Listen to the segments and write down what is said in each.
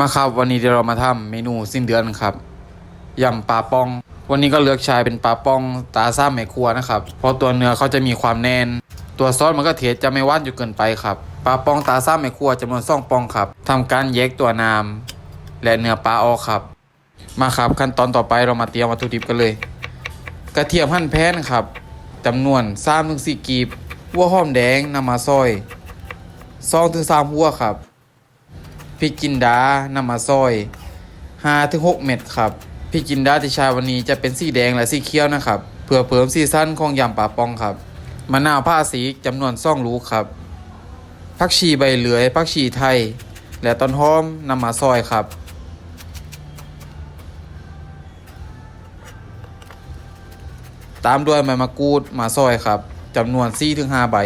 มาครับวันนี้เดี๋ยวเรามาทำเมนูสิ้นเดือนครับยำปลาป้อง วันนี้ก็เลือกใช้เป็นปลาป้องตาซ่าแม่ครัวนะครับ เพราะตัวเนื้อเขาจะมีความแน่น ตัวซอสมันก็เทจะไม่ว่านอยู่เกินไปครับปลาป้องตาซ่าแม่ครัวจำนวนซองปองครับทำการแยกตัวน้ำและเนื้อปลาออกครับ มาครับขั้นตอนต่อไปเรามาเตรียมวัตถุดิบกันเลย กระเทียมหั่นแพ้นครับจำนวน3ถึง4กีบหัวหอมแดงนำมาซอย2ถึง3หัวครับ พริกจินดานำมาซอย5ถึง6เม็ดครับพริกจินดาที่ใช้วันนี้จะเป็นสีแดงและสีเขียวนะครับ เพื่อเพิ่มสีสันของยำปลาปองครับมะนาวผ้าสีจำนวน2ลูกครับผักชีใบเหลือยผักชีไทย และต้นหอมนำมาซอยครับตามด้วยใบมะกรูดมาซอยครับจำนวน4-5ใบ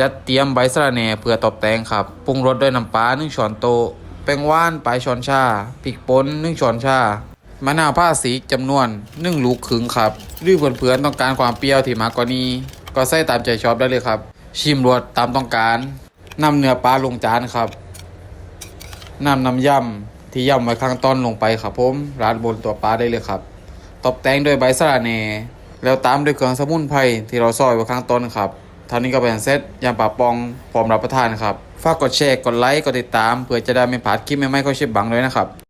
จัดเตรียมใบสะระแหน่เพื่อตบแต่งครับปรุงรสด้วยน้ำปลา1ช้อนโต๊ะ แป้งว่านปลายช้อนชาพริกป่น1ช้อนชามะนาวผ้าสีจำนวน1ลูกครึ่งครับหรือเพื่อนๆต้องการความเปรี้ยวที่มากกว่านี้ ก็ใส่ตามใจชอบได้เลยครับ ชิมรสตามต้องการนำเนื้อปลาลงจานครับนำน้ำยำที่ย่ำไว้ข้างต้นลงไปครับผมราดบนตัวปลาได้เลยครับ ตบแต่งด้วยใบสะระแหน่แล้วตามด้วยเครื่องสมุนไพรที่เราซอยไว้ข้างต้นครับ ท่านี้ก็เป็นเซตยำปลาปองพร้อมรับประทานครับ ฝากกดแชร์ กดไลค์ กดติดตาม เพื่อจะได้ไม่พลาดคลิปใหม่ๆของเชฟบังด้วยนะครับ